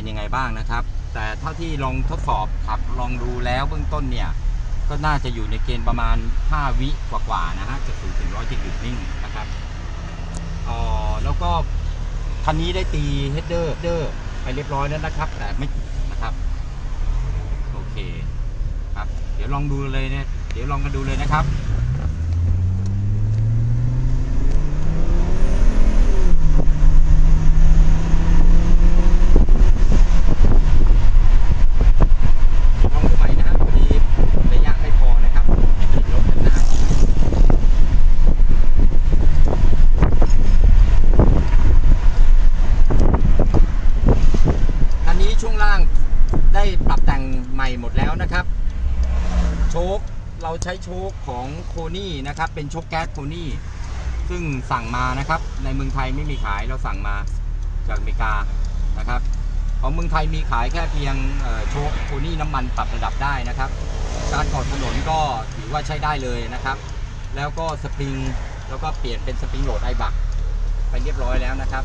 เป็นยังไงบ้างนะครับ แต่เท่าที่ลองทดสอบขับลองดูแล้วเบื้องต้นเนี่ยก็น่าจะอยู่ในเกณฑ์ประมาณ 5 วิกว่าๆนะฮะจะศูนย์ถึงร้อยจะหยุดนิ่งนะครับอ๋อแล้วก็คันนี้ได้ตีเฮดเดอร์เดอร์ไปเรียบร้อยแล้วนะครับ แต่ไม่นะครับโอเคครับ เดี๋ยวลองดูเลยเนี่ยเดี๋ยวลองกันดูเลยนะครับ ลองดูใหม่นะครับพอดีระยะไม่พอนะครับติดรถคันหน้าคันนี้ช่วงล่างได้ปรับแต่งใหม่หมดแล้วนะครับ โชคเราใช้โชคของโค นี่นะครับ เป็นโชคแก๊สโคนี่ซึ่งสั่งมานะครับ ในเมืองไทยไม่มีขายเราสั่งมาจากอเมริกานะครับของเมืองไทยมีขายแค่เพียงโชคโคนี่น้ำมันปรับระดับได้นะครับ การก่อถนนก็ถือว่าใช้ได้เลยนะครับ แล้วก็สปริงแล้วก็เปลี่ยนเป็นสปริงโหลดไอบักไปเรียบร้อยแล้วนะครับ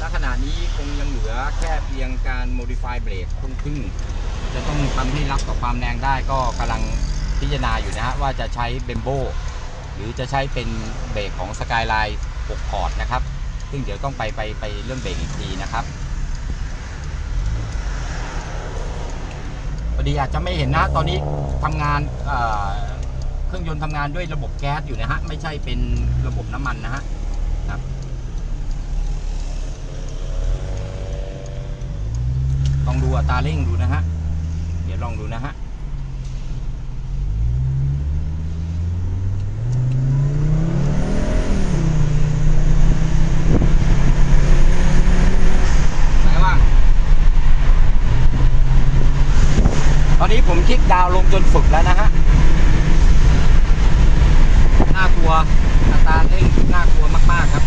ณขณะนี้คงยังเหลือแค่เพียงการ modify เบรกครึ่งครึ่งๆจะต้องทำให้รับต่อความแรงได้ก็กำลัง พิจารณาอยู่นะฮะว่าจะใช้เบมโบหรือจะใช้เป็นเบรกของสกายไลน์6พอร์ตนะครับ ซึ่งเดี๋ยวต้องไปไปไปเรื่องเบรกอีกทีนะครับพอดีอาจจะไม่เห็นนะตอนนี้ทำงานเเครื่องยนต์ทำงานด้วยระบบแก๊สอยู่นะฮะไม่ใช่เป็นระบบน้ำมันนะฮะครับลองดูอัตราเร่งดูนะฮะ เดี๋ยวลองดูนะฮะ ไหนว่าง ตอนนี้ผมคลิกดาวลงจนฝึกแล้วนะฮะ น่ากลัวอัตราเร่งน่ากลัวมาก ๆ ครับ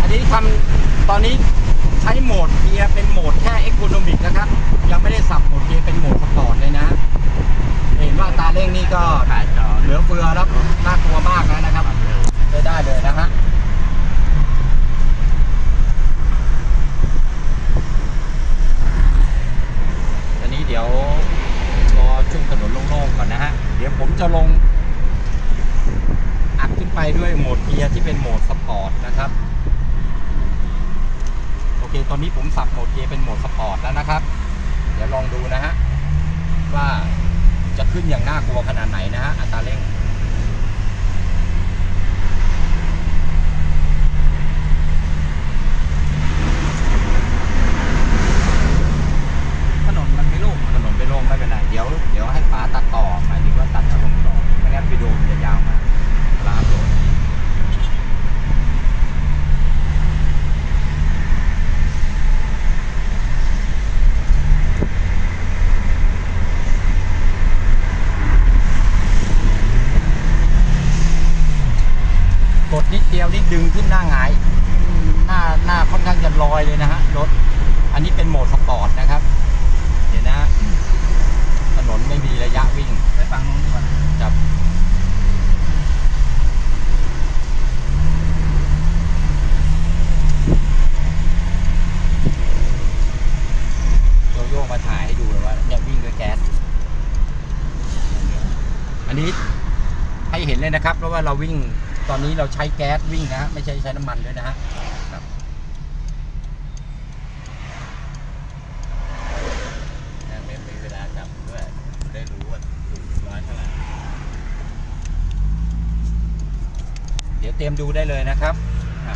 อันนี้ทำตอนนี้ ใช้โหมดเกียร์เป็นโหมดแค่เอ็กโคโนมิกนะครับ ยังไม่ได้สับโหมดเกียร์เป็นโหมดสปอร์ตเลยนะ เห็นว่าตาเร่งนี่ก็เหลือเฟือแล้วน่ากลัวมากแล้วนะครับใช้ได้เลยนะฮะอันนี้เดี๋ยวรอช่วงถนนโล่งๆก่อนนะฮะ เดี๋ยวผมจะลงอัดขึ้นไปด้วยโหมดเกียร์ที่เป็นโหมดสปอร์ตนะครับ เคตอนนี้ผมสับโหมดเกียร์เป็นโหมดสปอร์ตแล้วนะครับ เดี๋ยวลองดูนะฮะว่าจะขึ้นอย่างน่ากลัวขนาดไหนนะฮะอัตราเร่ง ถนนมันไม่โล่ง ถนนไม่โล่งไม่เป็นไร เดี๋ยวเดี๋ยวให้ป๋าตัดต่อหมายถึงว่าตัดเข้าลงต่อไม่งั้นวิดีโอมันจะยาวมากเวลาอัพโหลดกดนิดเดียวนี่ดึงขึ้น หน้าหงายหน้าหน้าค่อนข้างจะลอยเลยนะฮะรถ อันนี้เป็นโหมดสปอร์ตนะครับ เดี๋ยวนะฮะถนนไม่มีระยะวิ่งไปฟังนู้นดีกว่าจับโยโย่มาถ่ายให้ดูเลยว่าเนี่ยวิ่งด้วยแก๊ส อันนี้ให้เห็นเลยนะครับ เพราะว่าเราวิ่ง ตอนนี้เราใช้แก๊สวิ่งนะฮะไม่ใช่ใช้น้ำมันด้วยนะฮะครับไม่มีเวลาจับด้วยได้รู้ว่าร้อยเท่าไหร่เดี๋ยวเตรียมดูได้เลยนะครับอะ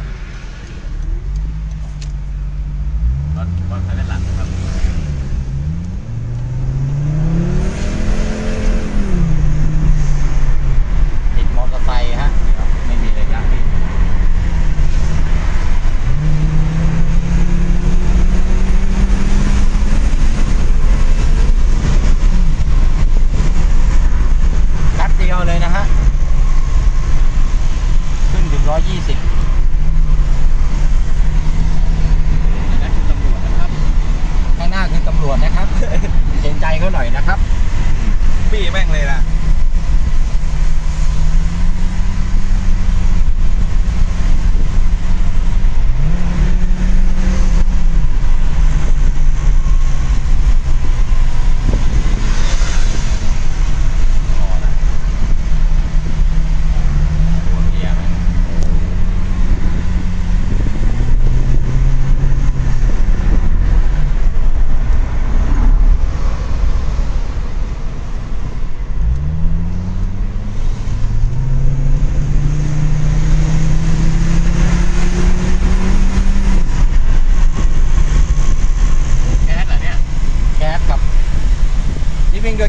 รถรถคันด้านหลังนะครับ ติดมอเตอร์ไซค์ฮะไม่มีระยะวิ่งแป๊บเดียวเลยนะฮะ ขึ้นถึงร้อยยี่สิบ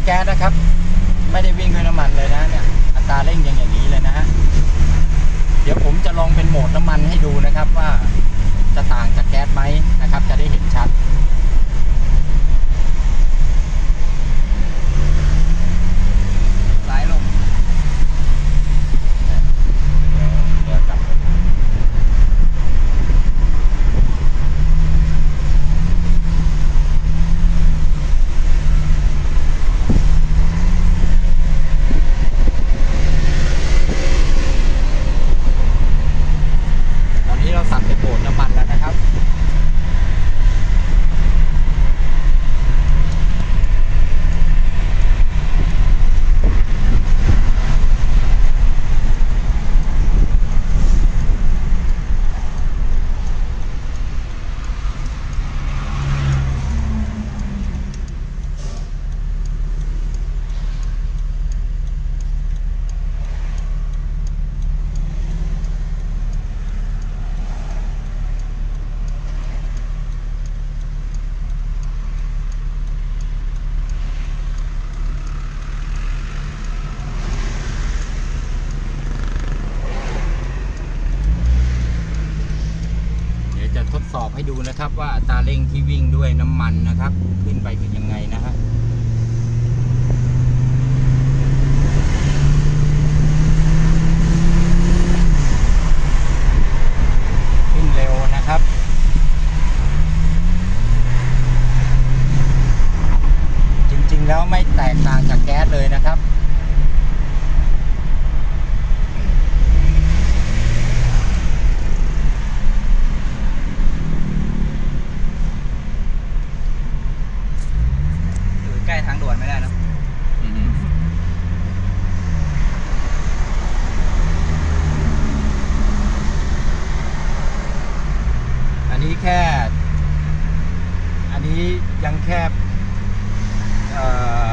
แก๊สนะครับ ไม่ได้วิ่งด้วยน้ำมันเลยนะเนี่ยอัตราเร่งยังอย่างนี้เลยนะฮะเดี๋ยวผมจะลองเป็นโหมดน้ำมันให้ดูนะครับว่าจะต่างจากแก๊สไหมนะครับ จะได้เห็นชัด ซ้ายลง เดี๋ยวจับตอนนี้เราสั่งเป็นโบดน้ำมันแล้วนะครับ เดี๋ยวจะทดสอบ ให้ดูนะครับว่าตาเร่งที่วิ่งด้วยน้ำมันนะครับ ขึ้นไปเป็นยังไงนะฮะขึ้นเร็วนะครับ จริงๆแล้วไม่แตกต่างจากแก๊สเลยนะครับ อยู่ ใกล้ทางด่วนไม่ได้นะ อันนี้แค่ อันนี้ยังแค่เอ่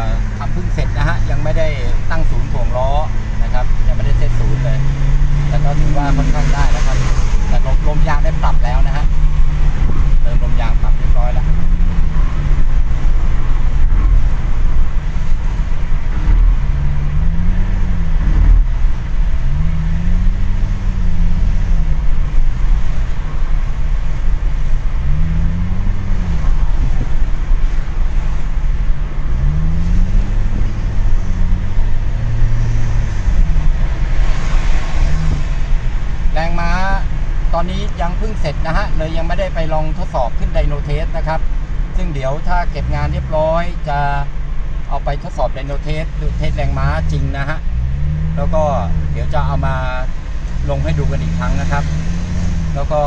อทำเพิ่งเสร็จนะฮะ ยังไม่ได้ตั้งศูนย์ถ่วงล้อนะครับ ยังไม่ได้เซตศูนย์เลย แต่ก็ถือว่าค่อนข้างได้นะครับ แต่ลมลมยางได้ปรับแล้วนะฮะเติมลมยางปรับเรียบร้อยแล้ว แรงม้าตอนนี้ยัง เสร็จนะฮะเลยยังไม่ได้ไปลองทดสอบขึ้นไดโนเทสนะครับ ซึ่งเดี๋ยวถ้าเก็บงานเรียบร้อยจะเอาไปทดสอบไดโนเทสดูเทสแรงม้าจริงนะฮะแล้วก็เดี๋ยวจะเอามาลงให้ดูกันอีกครั้งนะครับ แล้วก็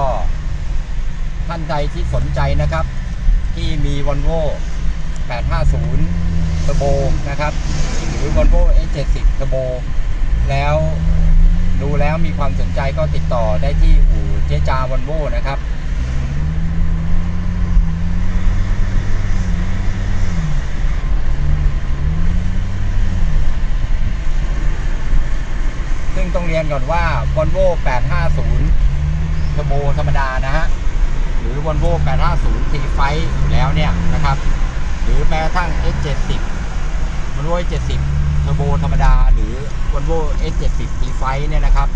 ท่านใดที่สนใจนะครับ ที่มี Volvo 850 Turbo นะครับ หรือ Volvo S70 Turbo แล้ว ดูแล้วมีความสนใจก็ติดต่อได้ที่อู่เจจาวันโวนะครับซึ่งต้องเรียนก่อนว่า Volvo 850 Turbo ธรรมดานะฮะ หรือ Volvo 850 T Fight อยู่แล้วเนี่ยนะครับ หรือแม้กระทั่ง S70 Volvo S70 เทอร์โบธรรมดา หรือ Volvo S70 T Fight เนี่ยนะครับ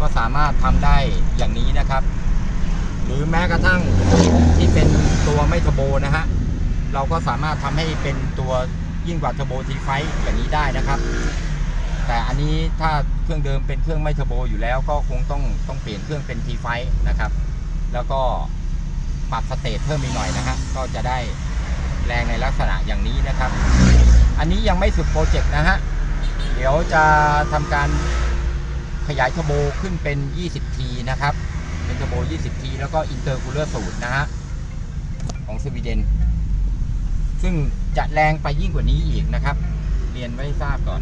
ก็สามารถทำได้อย่างนี้นะครับ หรือแม้กระทั่งที่เป็นตัวไม่เทอร์โบนะฮะเราก็สามารถทำให้เป็นตัวยิ่งกว่าเทอร์โบ T Fight อย่างนี้ได้นะครับ แต่อันนี้ถ้าเครื่องเดิมเป็นเครื่องไม่เทอร์โบอยู่แล้วก็คงต้องต้องเปลี่ยนเครื่องเป็น T Fight นะครับ แล้วก็ปรับสเตทเพิ่มอีกหน่อยนะฮะก็จะได้แรงในลักษณะอย่างนี้นะครับ อันนี้ยังไม่สุดโปรเจกต์นะฮะ เดี๋ยวจะทำการขยายทโบขึ้นเป็น 20T นะครับ เป็นทโบ 20T แล้วก็อินเตอร์คูลเลอร์สูตรนะฮะ ของสวีเดน ซึ่งจะแรงไปยิ่งกว่านี้อีกนะครับ เรียนไว้ทราบก่อน